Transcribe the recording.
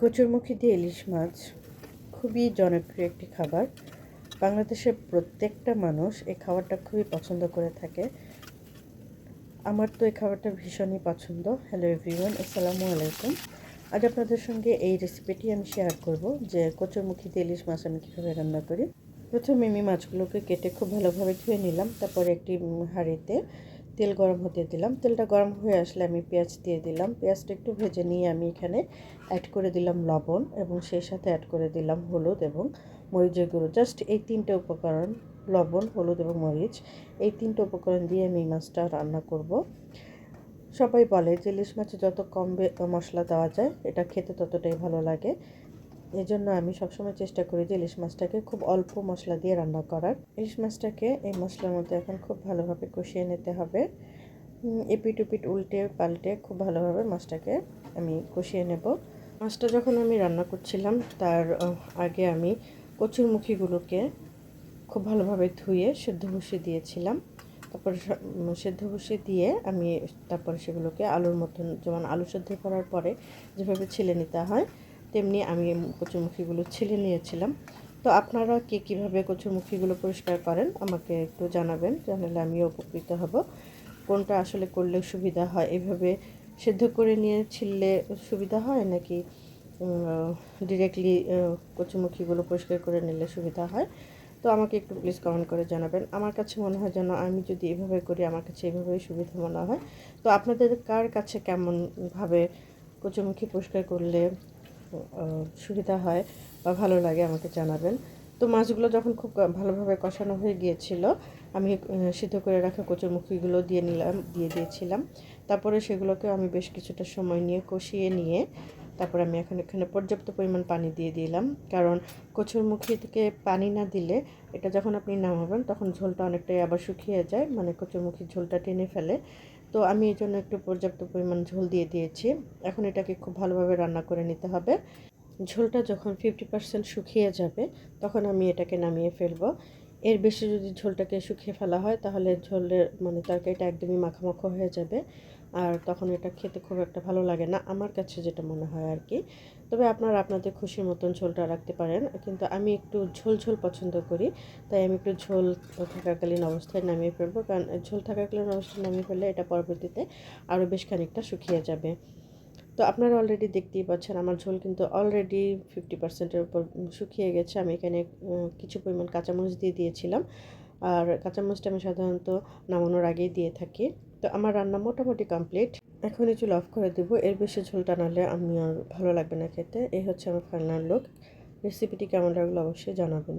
কচুরমুখী দিয়ে ইলিশ মাছ খুবই জনপ্রিয় একটি খাবার। বাংলাদেশের প্রত্যেকটা মানুষ এই খাবারটা খুবই পছন্দ করে থাকে। আমার তো এই খাবারটা ভীষণই পছন্দ। হ্যালো এভরিওয়ান আসসালামু আলাইকুম। আজ আপনাদের সঙ্গে এই রেসিপিটি আমি শেয়ার করব যে কচুরমুখী দিয়ে ইলিশ মাছ আমি কীভাবে রান্না করি। প্রথমে আমি মাছগুলোকে কেটে খুব ভালোভাবে ধুয়ে নিলাম। তারপরে একটি হাঁড়িতে তেল গরম হতে দিলাম। তেলটা গরম হয়ে আসলে আমি পেঁয়াজ দিয়ে দিলাম। পেঁয়াজটা একটু ভেজে নিয়ে আমি এখানে অ্যাড করে দিলাম লবণ এবং সেই সাথে অ্যাড করে দিলাম হলুদ এবং মরিচের গুঁড়ো। জাস্ট এই তিনটে উপকরণ, লবণ, হলুদ এবং মরিচ, এই তিনটে উপকরণ দিয়ে আমি মাছটা রান্না করব। সবাই বলে যে ইলিশ মাছে যত কম মশলা দেওয়া যায়, এটা খেতে ততটাই ভালো লাগে। এই জন্য আমি সবসময় চেষ্টা করি যে ইলিশ মাছটাকে খুব অল্প মশলা দিয়ে রান্না করার। ইলিশ মাছটাকে এই মশলার মধ্যে এখন খুব ভালোভাবে কষিয়ে নিতে হবে। এপিট উপিট উল্টে পাল্টে খুব ভালোভাবে মাছটাকে আমি কষিয়ে নেব। মাছটা যখন আমি রান্না করছিলাম, তার আগে আমি কচুর মুখিগুলোকে খুব ভালোভাবে ধুয়ে সেদ্ধ বসিয়ে দিয়েছিলাম। তারপর সেদ্ধ বসিয়ে দিয়ে আমি তারপরে সেগুলোকে আলুর মতন, যেমন আলু সেদ্ধ করার পরে যেভাবে ছিলে নিতে হয় তেমনি আমি কচুরমুখিগুলো ছিলে নিয়েছিলাম। তো আপনারা কে কীভাবে কচুরমুখিগুলো পরিষ্কার করেন আমাকে একটু জানাবেন, জানালে আমিও উপকৃত হব। কোনটা আসলে করলে সুবিধা হয়? এভাবে সেদ্ধ করে নিয়ে ছিললে সুবিধা হয় নাকি ডিরেক্টলি কচুমুখিগুলো পরিষ্কার করে নিলে সুবিধা হয়? তো আমাকে একটু প্লিজ কমেন্ট করে জানাবেন। আমার কাছে মনে হয় যেন আমি যদি এভাবে করি, আমার কাছে এভাবেই সুবিধা মনে হয়। তো আপনাদের কার কাছে কেমনভাবে কচুমুখি পরিষ্কার করলে সুবিধা হয় বা ভালো লাগে আমাকে জানাবেন। তো মাছগুলো যখন খুব ভালোভাবে কষানো হয়ে গিয়েছিল, আমি সিদ্ধ করে রাখা কচুরমুখিগুলো দিয়ে নিলাম, দিয়ে দিয়েছিলাম। তারপরে সেগুলোকে আমি বেশ কিছুটা সময় নিয়ে কষিয়ে নিয়ে তারপর আমি এখন এখানে পর্যাপ্ত পরিমাণ পানি দিয়ে দিলাম। কারণ কচুরমুখি থেকে পানি না দিলে এটা যখন আপনি নামাবেন, তখন ঝোলটা অনেকটাই আবার শুকিয়ে যায়। মানে কচুরমুখির ঝোলটা টেনে ফেলে। তো আমি এই জন্য একটু পর্যাপ্ত পরিমাণ ঝোল দিয়ে দিয়েছি। এখন এটাকে খুব ভালোভাবে রান্না করে নিতে হবে। ঝোলটা যখন ফিফটি পার্সেন্ট শুকিয়ে যাবে, তখন আমি এটাকে নামিয়ে ফেলব। এর বেশি যদি ঝোলটাকে শুকিয়ে ফেলা হয়, তাহলে ঝোলের মানে তরকারিটা একদমই মাখামাখো হয়ে যাবে। আর তখন এটা খেতে খুব একটা ভালো লাগে না, আমার কাছে যেটা মনে হয় আর কি। তবে আপনারা আপনাদের খুশির মতন ঝোলটা রাখতে পারেন। কিন্তু আমি একটু ঝোল ঝোল পছন্দ করি, তাই আমি একটু ঝোল থাকাকালীন অবস্থায় নামিয়ে ফেলব। কারণ ঝোল থাকাকালীন অবস্থায় নামিয়ে ফেললে এটা পরবর্তীতে আরও বেশ খানিকটা শুকিয়ে যাবে। তো আপনারা অলরেডি দেখতেই পাচ্ছেন, আমার ঝোল কিন্তু অলরেডি ফিফটি পার্সেন্টের উপর শুকিয়ে গেছে। আমি এখানে কিছু পরিমাণ কাঁচামরিচ দিয়ে দিয়েছিলাম। আর কাঁচামরিচটা আমি সাধারণত নামানোর আগেই দিয়ে থাকি। তো আমার রান্না মোটামুটি কমপ্লিট এখনই চুল অফ করে দেবো। এর বেশি ঝোল টানালে আমি আর ভালো লাগবে না খেতে। এই হচ্ছে আমার ফাইনাল লুক রেসিপিটি কেমন লাগল অবশ্যই জানাবেন।